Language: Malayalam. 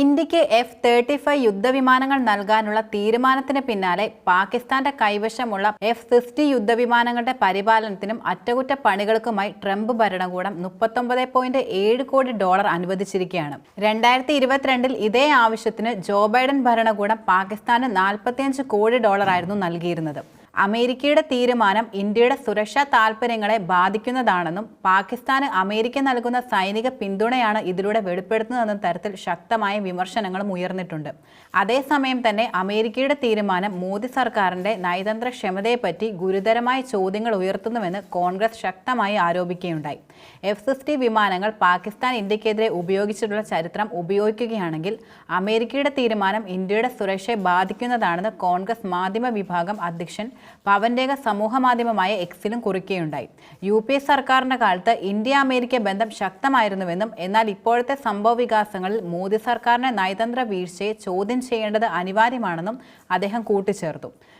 ഇന്ത്യയ്ക്ക് എഫ് തേർട്ടി ഫൈവ് യുദ്ധവിമാനങ്ങൾ നൽകാനുള്ള തീരുമാനത്തിന് പിന്നാലെ പാകിസ്ഥാന്റെ കൈവശമുള്ള എഫ് സിക്സ്റ്റി യുദ്ധവിമാനങ്ങളുടെ പരിപാലനത്തിനും അറ്റകുറ്റപ്പണികൾക്കുമായി ട്രംപ് ഭരണകൂടം മുപ്പത്തൊമ്പത് പോയിന്റ് ഏഴ് കോടി ഡോളർ അനുവദിച്ചിരിക്കുകയാണ്. രണ്ടായിരത്തി ഇരുപത്തിരണ്ടിൽ ഇതേ ആവശ്യത്തിന് ജോ ബൈഡൻ ഭരണകൂടം പാകിസ്ഥാന് നാൽപ്പത്തിയഞ്ച് കോടി ഡോളർ ആയിരുന്നു നൽകിയിരുന്നത്. അമേരിക്കയുടെ തീരുമാനം ഇന്ത്യയുടെ സുരക്ഷാ താൽപ്പര്യങ്ങളെ ബാധിക്കുന്നതാണെന്നും പാകിസ്ഥാന് അമേരിക്ക നൽകുന്ന സൈനിക പിന്തുണയാണ് ഇതിലൂടെ വെളിപ്പെടുത്തുന്നതെന്ന തരത്തിൽ ശക്തമായ വിമർശനങ്ങളും ഉയർന്നിട്ടുണ്ട്. അതേസമയം തന്നെ അമേരിക്കയുടെ തീരുമാനം മോദി സർക്കാരിന്റെ നയതന്ത്ര ക്ഷമതയെപ്പറ്റി ഗുരുതരമായ ചോദ്യങ്ങൾ ഉയർത്തുന്നുവെന്ന് കോൺഗ്രസ് ശക്തമായി ആരോപിക്കുകയുണ്ടായി. എഫ് സിക്സ്റ്റി വിമാനങ്ങൾ പാകിസ്ഥാൻ ഇന്ത്യക്കെതിരെ ഉപയോഗിച്ചിട്ടുള്ള ചരിത്രം ഉപയോഗിക്കുകയാണെങ്കിൽ അമേരിക്കയുടെ തീരുമാനം ഇന്ത്യയുടെ സുരക്ഷയെ ബാധിക്കുന്നതാണെന്ന് കോൺഗ്രസ് മാധ്യമ വിഭാഗം അധ്യക്ഷൻ പവൻ സമൂഹമാധ്യമമായ സമൂഹ മാധ്യമമായ എക്സിലും കുറിക്കുകയുണ്ടായി. യു പി എ സർക്കാരിന്റെ കാലത്ത് ഇന്ത്യ അമേരിക്ക ബന്ധം ശക്തമായിരുന്നുവെന്നും എന്നാൽ ഇപ്പോഴത്തെ സംഭവ വികാസങ്ങളിൽ മോദി സർക്കാരിന്റെ നയതന്ത്ര വീഴ്ചയെ ചോദ്യം ചെയ്യേണ്ടത് അനിവാര്യമാണെന്നും അദ്ദേഹം കൂട്ടിച്ചേർത്തു.